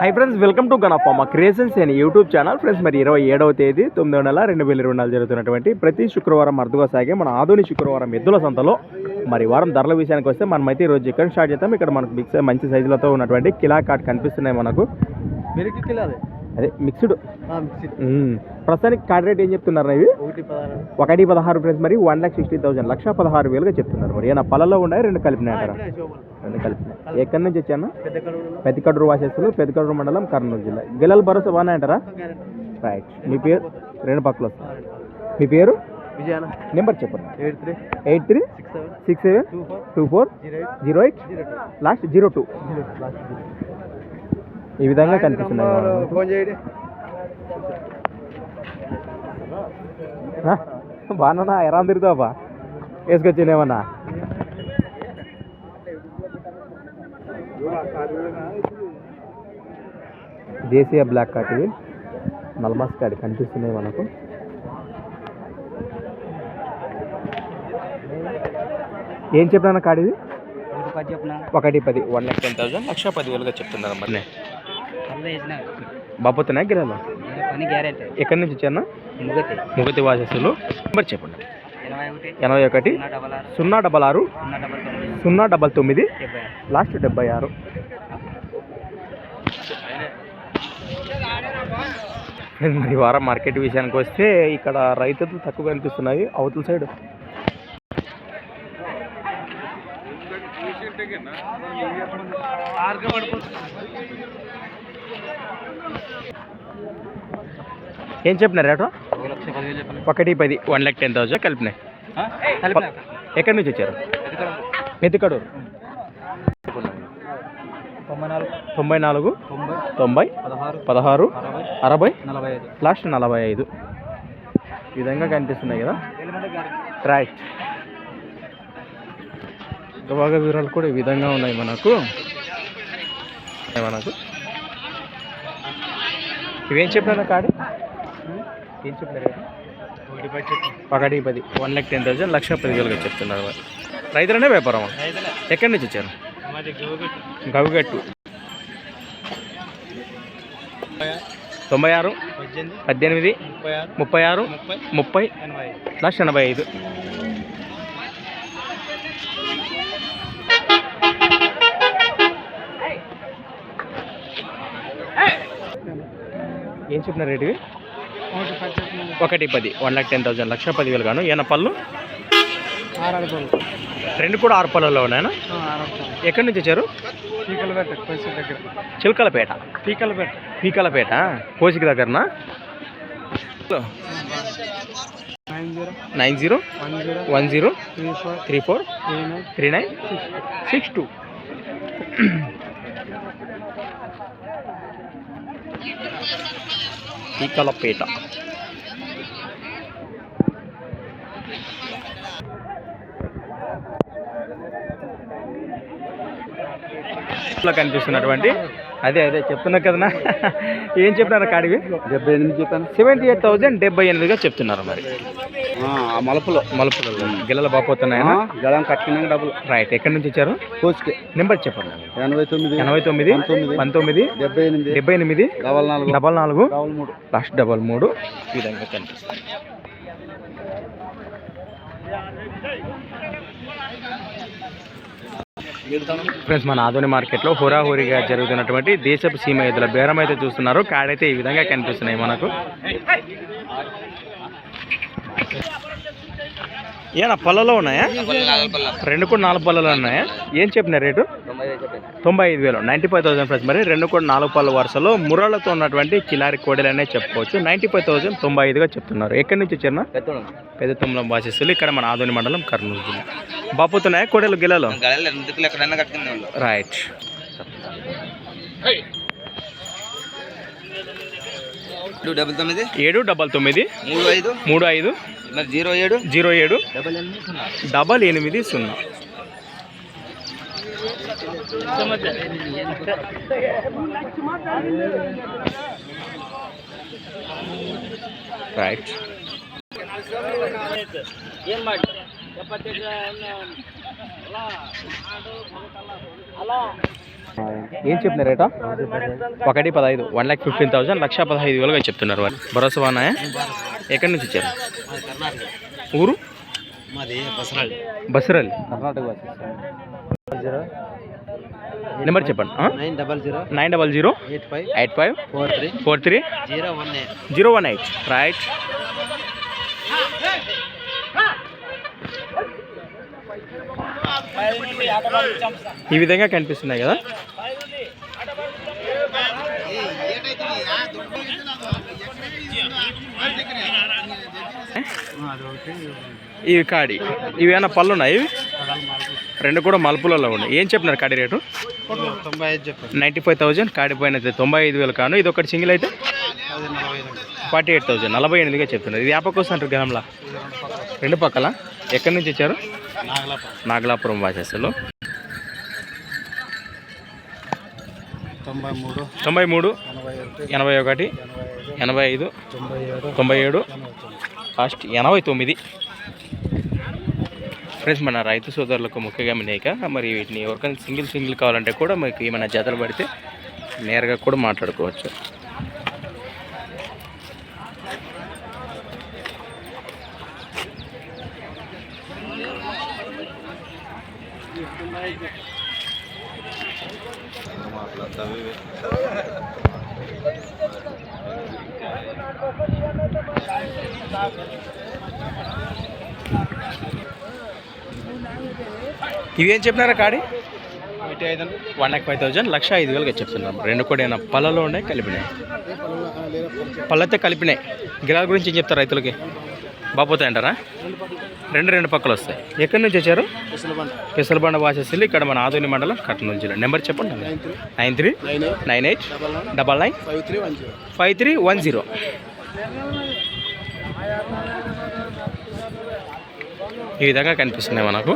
Hi friends welcome to Ganapamma creations అని YouTube channel friends మరి ఇరవై ఏడవ తేదీ తొమ్మిదవ నెల రెండు వేల ఇరవై నాలుగు జరుగుతున్నటువంటి ప్రతి శుక్రవారం అరుదుగా సాగే మన ఆధునిక శుక్రవారం ఎద్దుల సంతలో. మరి వారం ధరల విషయానికి వస్తే మనమైతే ఈరోజు ఇక్కడ స్టార్ట్ చేద్దాం. ఇక్కడ మనకు మిక్స్ మంచి సైజులతో ఉన్నటువంటి కిలా కాట్ కనిపిస్తున్నాయి మనకు. అదే? మిక్స్డ్ మిక్సీ ప్రస్తుతానికి కార్డ్ రేట్ ఏం చెప్తున్నారు ఇవి? ఒకటి పదహారు. ఫ్రెండ్స్ మరి వన్ ల్యాక్ సిక్స్టీ థౌసండ్ లక్ష పదహారు వేలుగా చెప్తున్నారు. మరి ఏమైనా పళ్ళలో ఉన్నాయి? రెండు కలిపినాయి? రెండు కలిపినాయి ఎక్కడి నుంచి వచ్చాను? పెద్దకడ్రు వాసేస్తులు పెద్దకడ్రు మండలం కర్నూలు జిల్లా. గిల్లల భరోసా బాగానే అంటారా? రైట్ మీ పేరు? రెండు పక్కలు వస్తారు మీ పేరు? నెంబర్ చెప్పండి eight three. Eight three? Six seven. Two four. Zero eight. Last zero two. ఈ విధంగా కనిపిస్తున్నాయి బాగున్నా ఎలా తిరుగుతావా? వేసుకొచ్చిందేమన్నా? దేశీయ బ్లాక్ కార్ట్ ఇవి. నల్మాస్ కార్డ్ కనిపిస్తున్నాయి మనకు. ఏం చెప్పినా కార్డ్ ఇది? పది చెప్పిన ఒకటి పది వన్ ల్యాక్ టెన్ థౌసండ్ లక్ష పదివేలుగా చెప్తున్నారు మరి. బాపోతున్నాయి గిరాలు? ఎక్కడి నుంచి వచ్చాను ముగతి వాసస్సులు నెంబర్ చెప్పండి. ఎనభై ఒకటి. ఎనభై ఒకటి. సున్నా డబల్ ఆరు. సున్నా డబల్ తొమ్మిది. లాస్ట్ డెబ్బై ఆరు. మరి వారం మార్కెట్ విషయానికి వస్తే ఇక్కడ రైతులు తక్కువ కనిపిస్తున్నాయి అవతల సైడ్. ఏం చెప్పినారు రేటు? ఒకటి పది వన్ ల్యాక్ టెన్ థౌసండ్ కలిపినాయి. ఎక్కడి నుంచి వచ్చారు? పెద్దకడూరు తొంభై నాలుగు. తొంభై పదహారు. అరవై. లాస్ట్ నలభై ఐదు. ఈ విధంగా కనిపిస్తున్నాయి కదా? రైట్ బాగా వివరాలు కూడా ఈ విధంగా ఉన్నాయి మనకు. మనకు. ఇవేం చెప్పినా కాడు ఏం చెప్పినారు? ఒకటి పది. వన్ ల్యాక్ టెన్ థౌసండ్ లక్ష పదివేలుగా చెప్తున్నారు రైతులనే వ్యాపారం ఎక్కడి నుంచి వచ్చారు? గవిగట్టు తొంభై ఆరు పద్దెనిమిది ముప్పై ఆరు ముప్పై లక్ష ఎనభై ఐదు. ఏం చెప్పిన రేటు ఒకటి పది వన్ లాక్ టెన్ థౌసండ్ లక్ష పదివేలు గాను. ఈయన పళ్ళు? రెండు కూడా ఆరు అడుగులు ఎక్కడి నుంచి వచ్చారు? పీకలు పెట్ట పైసల దగ్గర. చిలకలపేట. పీకలు పెట్ట పీకలపేట కోసికి దగ్గరనా? Nine zero. One zero. Three four. Three nine. Six two. Peekalapeta. కనిపిస్తున్నటువంటి. అదే అదే చెప్తున్నా కదనా ఏం చెప్తున్నారు కాడివి డెబ్బై ఎనిమిది చెప్పాను. సెవెంటీ ఎయిట్ థౌసండ్ డెబ్బై ఎనిమిదిగా చెప్తున్నారు మరి. మలుపులో. మలుపులలో గిల్లల బాపోతున్నాయా గళం కట్టుకున్నాక డబ్బులు. రైట్ ఎక్కడి నుంచి ఇచ్చారు కోసుకే నెంబర్ చెప్పండి ఎనభై తొమ్మిది ఎనభై తొమ్మిది పంతొమ్మిది పంతొమ్మిది డెబ్బై ఎనిమిది డెబ్బై ఎనిమిది డబల్ నాలుగు డబల్ నాలుగు డబల్ మూడు. లాస్ట్ డబల్ మూడు. ఈ విధంగా కనిపిస్తుంది. ఫ్రెండ్స్ మన ఆధునిక మార్కెట్లో హోరాహోరీగా జరుగుతున్నటువంటి దేశపు సీమ ఎదుల బేరం అయితే చూస్తున్నారు. కాడైతే ఈ విధంగా కనిపిస్తున్నాయి మనకు. ఏనా పళ్ళలో ఉన్నాయా? రెండు కూడా నాలుగు పళ్ళలో ఉన్నాయా? ఏం చెప్పిన రేటు? తొంభై ఐదు వేలు. నైంటీ ఫైవ్ థౌసండ్ ఫ్రెండ్స్ మరి రెండు కూడా నాలుగు పళ్ళ వరుసలో ముర్రాలతో ఉన్నటువంటి కిలారి కోడెలనే చెప్పుకోవచ్చు. నైంటీ ఫైవ్ థౌసండ్ తొంభై ఐదుగా చెప్తున్నారు. ఎక్కడి నుంచి వచ్చారు పెద్ద తుమ్మలం బాసిస్తులు ఇక్కడ మన ఆధుని మండలం కర్నూలు జిల్లా. బాపుతున్నాయా కోడెలు గిలలో రైట్. ఏడు డబల్ తొమ్మిది. మూడు ఐదు. మూడు ఐదు. జీరో ఏడు? జీరో ఏడు. డబల్ ఎనిమిది సున్నా. రైట్. ఏం చెప్తున్నారు రేటా? ఒకటి పదహైదు వన్ ల్యాక్ ఫిఫ్టీన్ థౌసండ్ లక్ష పదహైదు వేలుగా చెప్తున్నారు వాళ్ళు. భరోసా బాగున్నాయా? ఎక్కడి నుంచి వచ్చారు? ఊరు? మాది బసరాళ్ళు. బసరల్ కర్ణాటక జీరో. నెంబర్ చెప్పండి. Nine double zero. Nine double zero. Eight five. Eight five. Four three. Four three. Zero one eight. Zero one eight. Right. ఈ విధంగా కనిపిస్తున్నాయి కదా. ఇవి కాడి. ఇవి ఏమైనా పళ్ళు ఉన్నాయి రెండు కూడా మలుపులలో ఉన్నాయి. ఏం చెప్పినారు కాడి రేటు? తొంభై నైంటీ ఫైవ్ థౌజండ్ కాడి పైన అయితే తొంభై ఐదు వేలు కాను. ఇది ఒకటి సింగిల్ అయితే? ఫార్టీ ఎయిట్ థౌజండ్ నలభై ఎనిమిదిగా చెప్తున్నారు ఇది యాప కోసం అంటారు రెండు పక్కల? ఎక్కడి నుంచి వచ్చారు? నాగలాపురం నాగలాపురం తొంభై మూడు తొంభై మూడు ఎనభై ఒకటి ఎనభై ఐదు తొంభై ఏడు కాస్ట్ ఎనభై తొమ్మిది. ఫ్రెండ్స్ మన రైతు సోదరులకు ముఖ్యంగా వినాయక మరి వీటిని ఎవరికైనా సింగిల్ సింగిల్ కావాలంటే కూడా మీకు ఏమైనా జతలు పడితే నేరుగా కూడా మాట్లాడుకోవచ్చు. ఇవేం చెప్పినారా కాడి? ఎయిటీ ఐదు వన్ ల్యాక్ ఫైవ్ థౌజండ్ లక్ష ఐదు వేలుగా చెప్తున్నాం రెండు కూడా ఏమైనా పళ్ళలో ఉన్నాయి కలిపినాయి? పళ్ళైతే కలిపినాయి. గిరాల గురించి ఏం చెప్తారు రైతులకి? బాపోతాయి అంటారా? రెండు రెండు పక్కలు వస్తాయి. ఎక్కడి నుంచి వచ్చారు? పెసలబండ వాసేసి ఇక్కడ మన ఆదోని మండలం కట్టనం జిల్లా. నెంబర్ చెప్పండి nine three. Nine eight nine eight. Double nine double nine? Five three one zero. Five three one zero. ఈ విధంగా కనిపిస్తున్నాయి మనకు.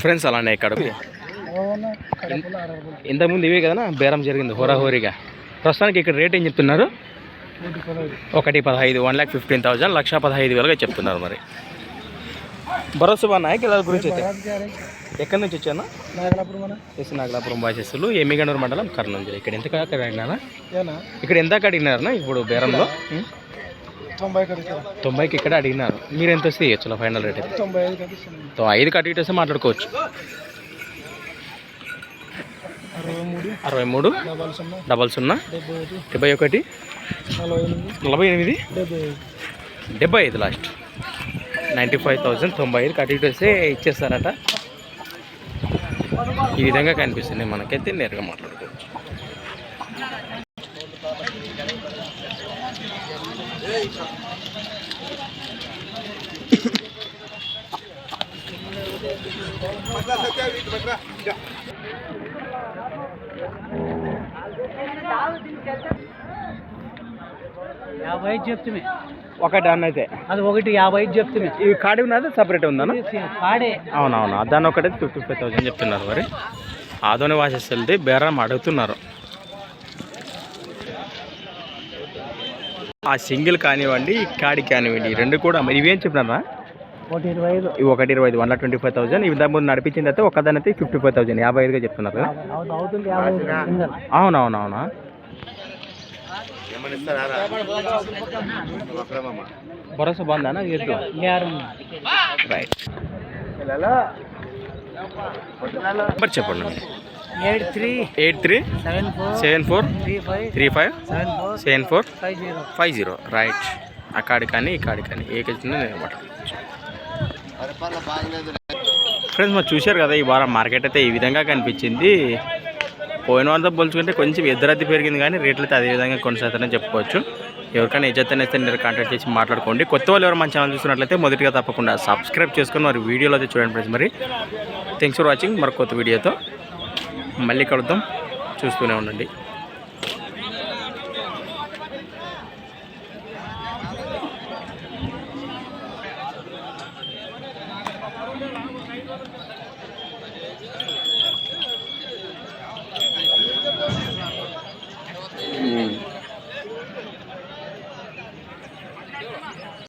ఫ్రెండ్స్ అలానే ఇక్కడ ఇంతకుముందు ఇవే కదా బేరం జరిగింది హోరాహోరీగా. ప్రస్తుతానికి ఇక్కడ రేట్ ఏం చెప్తున్నారు? ఒకటి పదహైదు వన్ ల్యాక్ ఫిఫ్టీన్ థౌజండ్ లక్ష పదహైదు వేలుగా చెప్తున్నారు మరి. భరోసా బాగున్నాయి? కిలాల గురించి అయితే? ఎక్కడి నుంచి వచ్చాను ఎస్ నాగలాపురం బాసేసులు ఎమ్మిగనూరు మండలం కర్నూలు. జిల్లా ఇక్కడ ఎంత అడిగినారా ఇక్కడ ఎంత అడిగినారనా ఇప్పుడు బేరంలో? తొంభైకి ఇక్కడ అడిగినారు. మీరు ఎంత వస్తే ఇవ్వచ్చు ఫైనల్ రేట్ అయితే? తొంభై ఐదు కట్టి వస్తే మాట్లాడుకోవచ్చు. అరవై మూడు. డబల్ సున్నా. డెబ్బై ఒకటి. నలభై ఎనిమిది. డెబ్బై ఐదు లాస్ట్. నైంటీ ఫైవ్ థౌజండ్ తొంభై ఐదు కట్టి వస్తే ఇచ్చేస్తారట. ఈ విధంగా కనిపిస్తుంది మనకైతే నేరుగా మాట్లాడుకోవచ్చు. యాభై ఐదు చెప్తుమే ఒకటి అన్న అయితే. అది ఒకటి యాభై ఐదు చెప్తుమే ఈ కార్డు ఉన్నది? సపరేట్ ఉందన్న కాడే. అవునవును. దాన్ని ఒకటి ఫిఫ్టీ ఫైవ్ థౌసండ్ చెప్తున్నారు మరి. ఆదోని వాసెస్ వెళ్తే బేరం అడుగుతున్నారు. ఆ సింగిల్ కానివ్వండి ఈ కాడి కానివ్వండి ఈ రెండు కూడా మరి ఇవేం చెప్పినారా? ఒకటి ఇరవై ఐదు. ఒకటి ఇరవై ఐదు one lakh twenty five thousand ఇవి దాని ముందు నడిపించింది అయితే ఒకదాని అయితే ఫిఫ్టీ ఫైవ్ థౌసండ్ యాభై ఐదుగా చెప్తున్నారు అవునవునవునా? భరోసా బాగుందా ఎద్దు రైట్ నెంబర్ చెప్పండి eight three eight three seven four seven four three five three five seven four seven four five zero. Five zero. Right ఆ కాడి కానీ ఈ కాడి కానీ. ఏ కలిసి నేను మాట్లాడచ్చు ఫ్రెండ్స్ మరి చూశారు కదా ఈ వారం మార్కెట్ అయితే ఈ విధంగా కనిపించింది. పోయిన వారితో పోల్చుకుంటే కొంచెం ఎదురద్ది పెరిగింది కానీ రేట్లు అయితే అదేవిధంగా కొనసాగుతారని చెప్పుకోవచ్చు. ఎవరికైనా ఇజ్జత్ అయితే మీరు కాంటాక్ట్ చేసి మాట్లాడుకోండి. కొత్త వాళ్ళు ఎవరు మన ఛానల్ చూస్తున్నట్లయితే మొదటిగా తప్పకుండా సబ్స్క్రైబ్ చేసుకుని మరి వీడియోలో అయితే చూడండి ఫ్రెండ్స్ మరి. థ్యాంక్స్ ఫర్ వాచింగ్ మరి కొత్త వీడియోతో మళ్ళీ కలుద్దాం. చూస్తూనే ఉండండి.